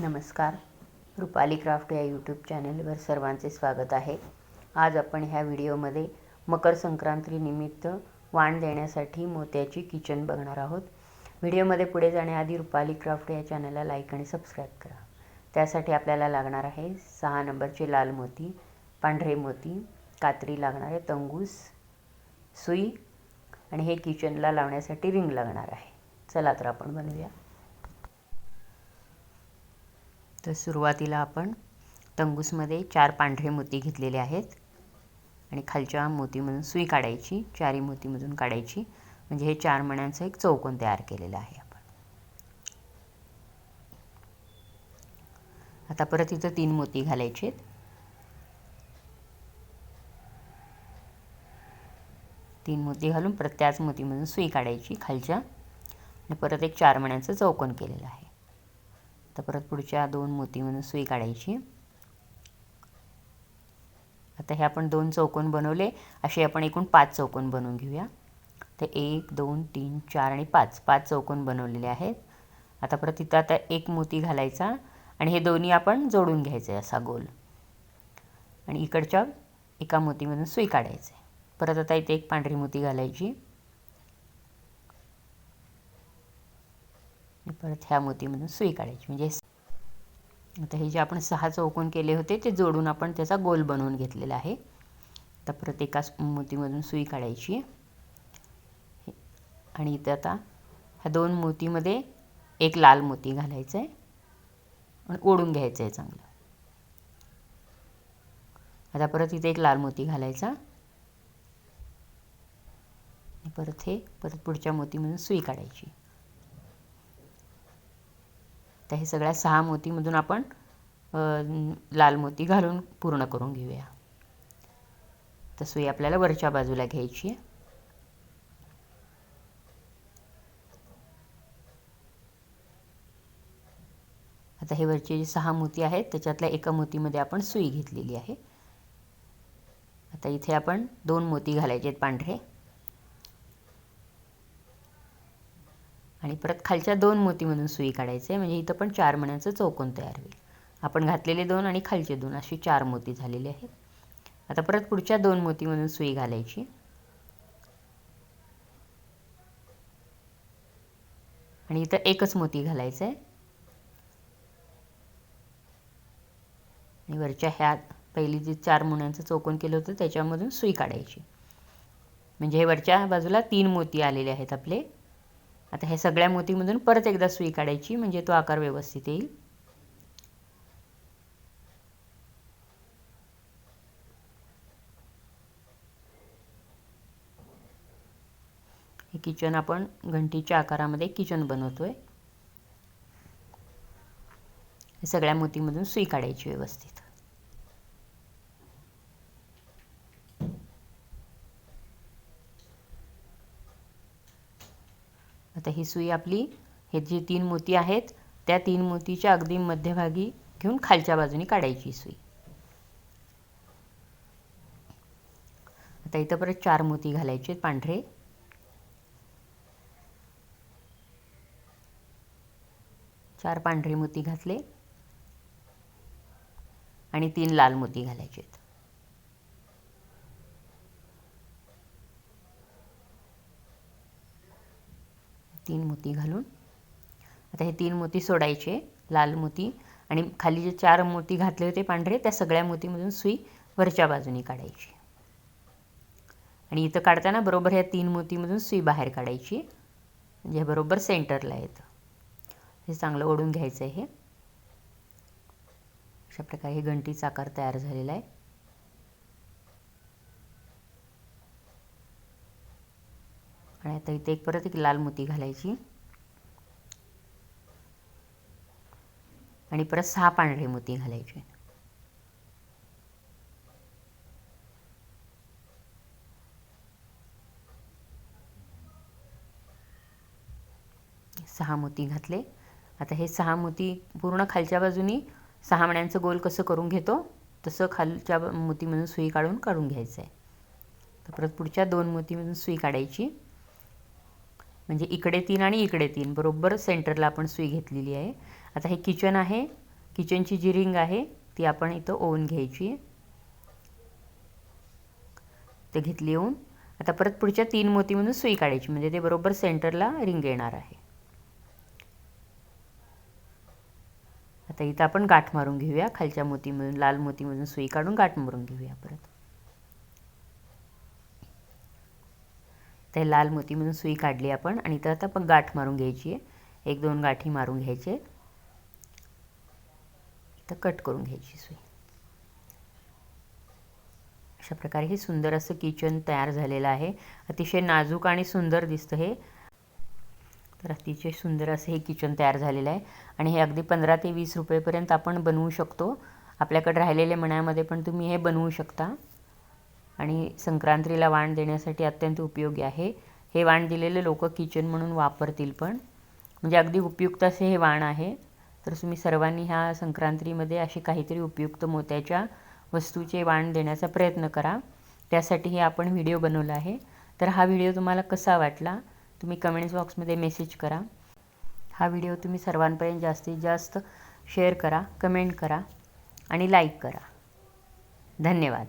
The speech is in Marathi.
नमस्कार. रुपाली क्राफ्ट या यूट्यूब चॅनलवर सर्वांचे स्वागत आहे. आज आपण ह्या व्हिडिओमध्ये मकर संक्रांतीनिमित्त वाण देण्यासाठी मोत्याची किचन बघणार आहोत. व्हिडिओमध्ये पुढे जाण्याआधी रुपाली क्राफ्ट या चॅनलला लाईक आणि सबस्क्राईब करा. त्यासाठी आपल्याला लागणार आहे सहा नंबरचे लाल मोती पांढरे मोती कात्री लागणार आहे तंगूस सुई आणि हे किचनला लावण्यासाठी रिंग लागणार आहे. चला तर आपण बनवूया. तर सुरुवातीला आपण तंगूसमध्ये चार पांढरे मोती घेतलेले आहेत आणि खालच्या मोतीमधून सुई काढायची चारी मोतीमधून काढायची. म्हणजे हे चार मण्यांचं एक चौकोन तयार केलेलं आहे आपण. आता परत इथं तीन मोती घालायचे आहेत. तीन मोती घालून परत त्याच मोतीमधून सुई काढायची खालच्या. आणि परत एक चार मण्यांचं चौकोन केलेलं आहे. आता परत पुढच्या दोन मोतीमधून सुई काढायची. आता हे आपण दोन चौकोन बनवले असे आपण एकूण पाच चौकोन बनवून घेऊया. तर एक दोन तीन चार आणि पाच पाच चौकोन बनवलेले आहेत. आता परत इथं आता एक मोती घालायचा आणि हे दोन्ही आपण जोडून घ्यायचे असा गोल. आणि इकडच्या एका मोतीमधून सुई काढायचे. परत आता इथे एक पांढरी मोती घालायची. परत ह्या मोतीमधून सुई काढायची म्हणजे आता हे जे आपण सहा चौकोन केले होते ते जोडून आपण त्याचा गोल बनवून घेतलेला आहे. तर परत एका मोतीमधून सुई काढायची आणि इथं आता ह्या दोन मोतीमध्ये एक लाल मोती घालायचं आहे आणि ओढून घ्यायचं आहे चांगलं. आता परत इथे एक लाल मोती घालायचा. परत हे परत पुढच्या मोतीमधून सुई काढायची तर हे सगळ्या सहा मोतीमधून आपण लाल मोती घालून पूर्ण करून घेऊया. तर सुई आपल्याला वरच्या बाजूला घ्यायची आहे. आता हे वरचे जे सहा मोती आहेत त्याच्यातल्या एका मोतीमध्ये आपण सुई घेतलेली आहे. आता इथे आपण दोन मोती घालायचे आहेत पांढरे. आणि परत खालच्या दोन मोतीमधून सुई काढायचे म्हणजे इथं पण चार मण्याचं चौकोन तयार होईल. आपण घातलेले दोन आणि खालचे दोन अशी चार मोती झालेले आहेत. आता परत पुढच्या दोन मोतीमधून सुई घालायची. आणि इथं एकच मोती घालायचं आहे. आणि वरच्या ह्या पहिली जी चार मुण्यांचं चौकोन केलं होतं त्याच्यामधून सुई काढायची. म्हणजे हे वरच्या बाजूला तीन मोती आलेले आहेत आपले. आता हे सगळ्या मोतीमधून परत एकदा सुई काढायची म्हणजे तो आकार व्यवस्थित येईल. हे किचन आपण घंटीच्या आकारामध्ये किचन बनवतोय. सगळ्या मोतीमधून सुई काढायची व्यवस्थित. आता ही सुई आपली हे जे तीन मोती आहेत त्या तीन मोतीच्या अगदी मध्यभागी घेऊन खालच्या बाजूने काढायची सुई. आता इथं परत चार मोती घालायचे पांढरे. चार पांढरे मोती घातले. आणि तीन लाल मोती घालायचे तीन मोती घालून. आता हे तीन मोती सोडायचे लाल मोती आणि खाली जे चार मोती घातले होते पांढरे त्या सगळ्या मोतीमधून सुई वरच्या बाजूने काढायची. आणि इथं काढताना बरोबर ह्या तीन मोतीमधून सुई बाहेर काढायची म्हणजे बरोबर सेंटरला येतं. हे चांगलं ओढून घ्यायचं आहे हे. अशा प्रकारे हे घंटीचा आकार तयार झालेला आहे. आणि आता इथे एक परत एक लाल मोती घालायची. आणि परत सहा पांढरे मोती घालायचे. सहा मोती घातले. आता हे सहा मोती पूर्ण खालच्या बाजूनी सहा मण्यांचं गोल कसं करून घेतो तसं खालच्या मोतीमधून सुई काढून काढून घ्यायचं आहे तर परत पुढच्या दोन मोतीमधून सुई काढायची. म्हणजे इकडे तीन आणि इकडे तीन. बरोबर सेंटरला आपण सुई घेतलेली आहे. आता हे किचन आहे. किचनची जी रिंग आहे ती आपण इथं ओवून घ्यायची. ते घेतली येऊन आता परत पुढच्या तीन मोतीमधून सुई काढायची. म्हणजे ते बरोबर सेंटरला रिंग येणार आहे. आता इथं आपण गाठ मारून घेऊया. खालच्या मोतीमधून लाल मोतीमधून सुई काढून गाठ मारून घेऊया परत. ते लाल मोतीमधून सुई काढली आपण आणि तर आता आपण गाठ मारून घ्यायची आहे. एक दोन गाठी मारून घ्यायचे. तर कट करून घ्यायची सुई. अशा प्रकारे हे सुंदर असं किचन तयार झालेलं आहे. अतिशय नाजूक आणि सुंदर दिसतं हे. तर अतिशय सुंदर असं हे किचन तयार झालेलं आहे. आणि हे अगदी पंधरा ते वीस रुपयेपर्यंत आपण बनवू शकतो. आपल्याकडे राहिलेल्या मण्यामध्ये पण तुम्ही हे बनवू शकता. आणि संक्रांतीला वाण देण्यासाठी अत्यंत उपयोगी आहे. हे वाण दिलेले लोक किचन म्हणून वापरतील पण. म्हणजे अगदी उपयुक्त असे हे वाण आहे. तर तुम्ही सर्वांनी ह्या संक्रांतीमध्ये असे काहीतरी उपयुक्त मोत्याच्या वस्तूचे वाण देण्याचा प्रयत्न करा. त्यासाठी हे आपण व्हिडिओ बनवला आहे. तर हा व्हिडिओ तुम्हाला कसा वाटला? तुम्ही कमेंट्स बॉक्समध्ये मेसेज करा. हा व्हिडिओ तुम्ही सर्वांपर्यंत जास्तीत जास्त शेअर करा कमेंट करा आणि लाईक करा. धन्यवाद.